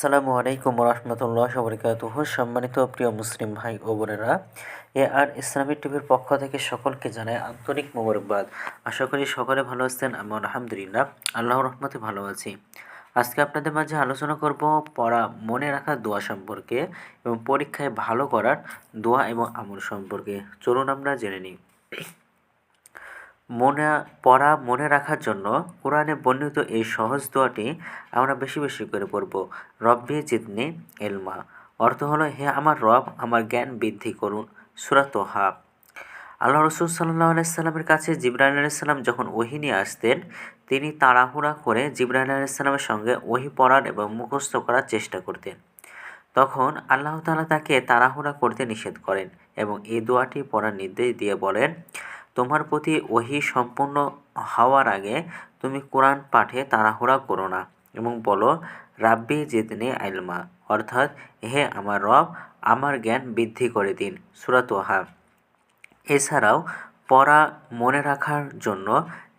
আসসালামু আলাইকুম রহমতুল্লাহ বরকাতুহ সম্মানিত প্রিয় মুসলিম ভাই ও বোনেরা, এ আর ইসলামিক টিভির পক্ষ থেকে সকলকে জানাই আন্তরিক মোবারকবাদ। আশা করি সকলে ভালো আছেন আমি আলহামদুলিল্লাহ। আল্লাহর রহমতে ভালো আছি। আজকে আপনাদের মাঝে আলোচনা করব পড়া মনে রাখা দোয়া সম্পর্কে এবং পরীক্ষায় ভালো করার দোয়া এবং আমল সম্পর্কে। চলুন আমরা জেনে নিই। মনে, পড়া মনে রাখার জন্য কোরআনে বর্ণিত এই সহজ দোয়াটি আমরা বেশি বেশি করে পড়ব। রব্বি জিদনি এলমা অর্থ হলো, হে আমার রব, আমার জ্ঞান বৃদ্ধি করুন। সুরাত হাব আল্লাহ রসুল সাল্লাহ আলাইসাল্লামের কাছে জিব্রাহিম আলাইসাল্লাম যখন ওহি নিয়ে আসতেন, তিনি তাড়াহুড়া করে জিব্রাহিম আলাইসাল্লামের সঙ্গে ওহি পড়ার এবং মুখস্থ করার চেষ্টা করতেন। তখন আল্লাহ তালা তাকে তাড়াহুড়া করতে নিষেধ করেন এবং এই দোয়াটি পড়ার নির্দেশ দিয়ে বলেন তোমার প্রতি ওহি সম্পূর্ণ হওয়ার আগে তুমি কোরআন পাঠে তাড়াহুড়া করো না এবং বলো, রাব্বি জিদনি আইলমা। অর্থাৎ, হে আমার রব, আমার জ্ঞান বৃদ্ধি করে দিন। সুরাত ওহাব এছাড়াও, পড়া মনে রাখার জন্য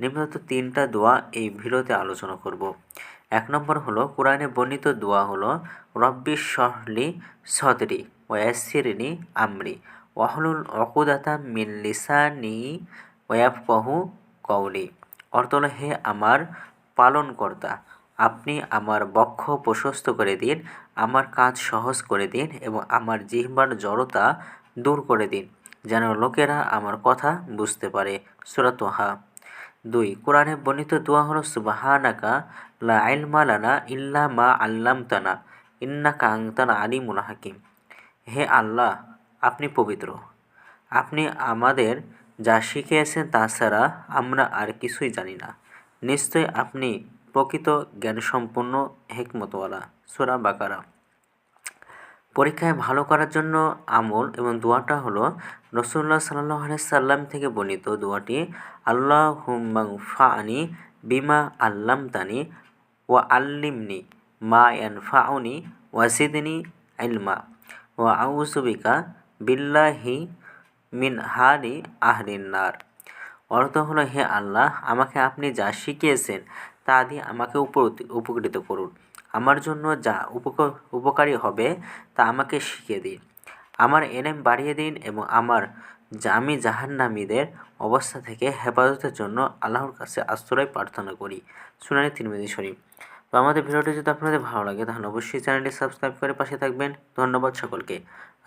নিম্নত তিনটা দোয়া এই ভিডিওতে আলোচনা করব। এক নম্বর হলো, কোরআনে বর্ণিত দোয়া হলো, রব্বি শহলি সদরি ওয়াসিরিনি আমরি। ওয়াহলুল অকুদাতা মিন লিসানি ওয়াফকাহু কওলি। অর্থ হলো, হে আমার পালনকর্তা, আপনি আমার বক্ষ প্রশস্ত করে দিন, আমার কাজ সহজ করে দিন এবং আমার জিহ্বার জড়তা দূর করে দিন, যেন লোকেরা আমার কথা বুঝতে পারে। সুরাতোহা দুই, কোরআনে বর্ণিত দোয়া হলো, সুবাহানাকা লা আইলমা লানা ইল্লা মা আল্লাম তানা ইন্নাকা আংতানা আলিমুল হাকিম। হে আল্লাহ আপনি পবিত্র। আপনি আমাদের যা শিখিয়েছেন তাছাড়া আমরা আর কিছুই জানি না। নিশ্চয় আপনি প্রকৃত জ্ঞানসম্পন্ন হেকমতওয়ালা। সোরা বাকারা। পরীক্ষায় ভালো করার জন্য আমল এবং দোয়াটা হলো রসুল্লাহ সাল্লাহ সাল্লাম থেকে বর্ণিত দোয়াটি আল্লাহ হুম্মাং ফানি বিমা আল্লাম তানি ও আল্লিমনি মা ইয়ান ফাউনি ওয়াসিদিনী আইলমা ও আউসুবিকা বিল্লাহি মিন হারি আহরিনার অর্থ হলো, হে আল্লাহ, আমাকে আপনি যা শিখিয়েছেন তা দিয়ে আমাকে উপকৃত করুন। আমার জন্য যা উপকারী হবে তা আমাকে শিখিয়ে দিন। আমার এলেম বাড়িয়ে দিন এবং আমার আমি জাহান্নামীদের অবস্থা থেকে হেফাজতের জন্য আল্লাহর কাছে আশ্রয় প্রার্থনা করি। শুনানি তিন তিরমিজি শরীফ। তো আমাদের ভিডিওটি যদি আপনাদের ভালো লাগে, তাহলে অবশ্যই চ্যানেলটি সাবস্ক্রাইব করে পাশে থাকবেন। ধন্যবাদ সকলকে।